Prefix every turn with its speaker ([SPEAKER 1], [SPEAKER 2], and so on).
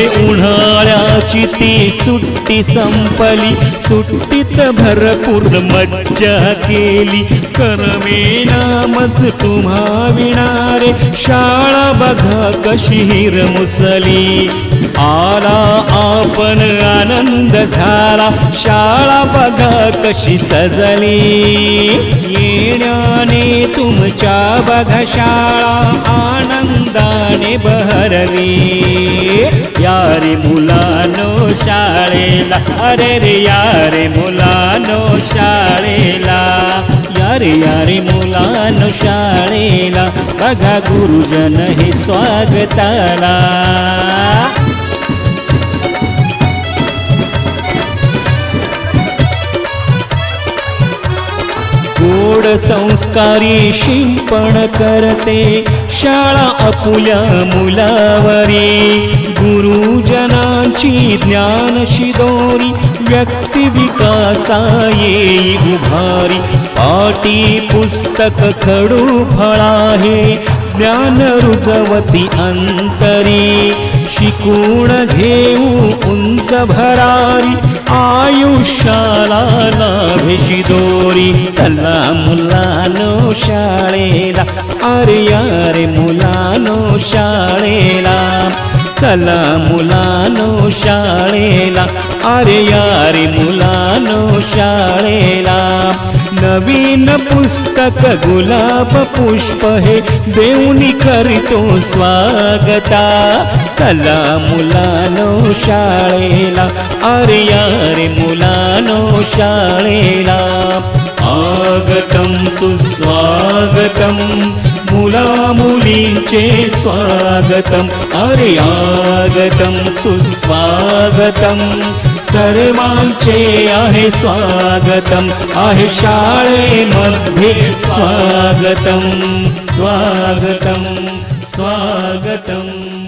[SPEAKER 1] होय उन्हाळ्याची ती सुट्टी संपली. सुट्टीत भरपूर मज्जा केली. करमेना मज तुम्हा विणारे. शाळा बघा कशी हिर मुसली. आला आपण आनंद झाला. शाळा बघा कशी सजली. येण्याने तुमच्या बघा शाळा आनंदाने बहरली. यारे मुलानो शाळेला. अरे रे यारे मुलानो शाळेला. यारे यारे मुलानो शाळेला. बघा गुरुजन हे स्वागताला. गोड संस्कारी शिंपण करते. शाळा आपुल्या मुलावरी. गुरुजनांची ज्ञान शिदोरी व्यक्ती विकासा येई उभारी. पाटी पुस्तक खडू फळाहे ज्ञान रुजवती अंतरी. शिकून घेऊ उंच भरारी आयुष्याला लाभेशी दोरी चला मुलानो शाळेला. अरे यारे मुलानो शाळेला. चला मुलानो शाळेला. अरे यारे मुलानो शाळेला. नवीन पुस्तक गुलाब पुष्प हे देऊनी करतो स्वागता. चला मुलानो शाळेला अरे यारे मुलानो शाळेला. आगतम सुस्वागतम मुला मुलींचे स्वागतम. अरे आगतम सुस्वागतम. सर्वांचे आहे स्वागतम आहे शाळेमध्ये स्वागतम स्वागतम स्वागतम.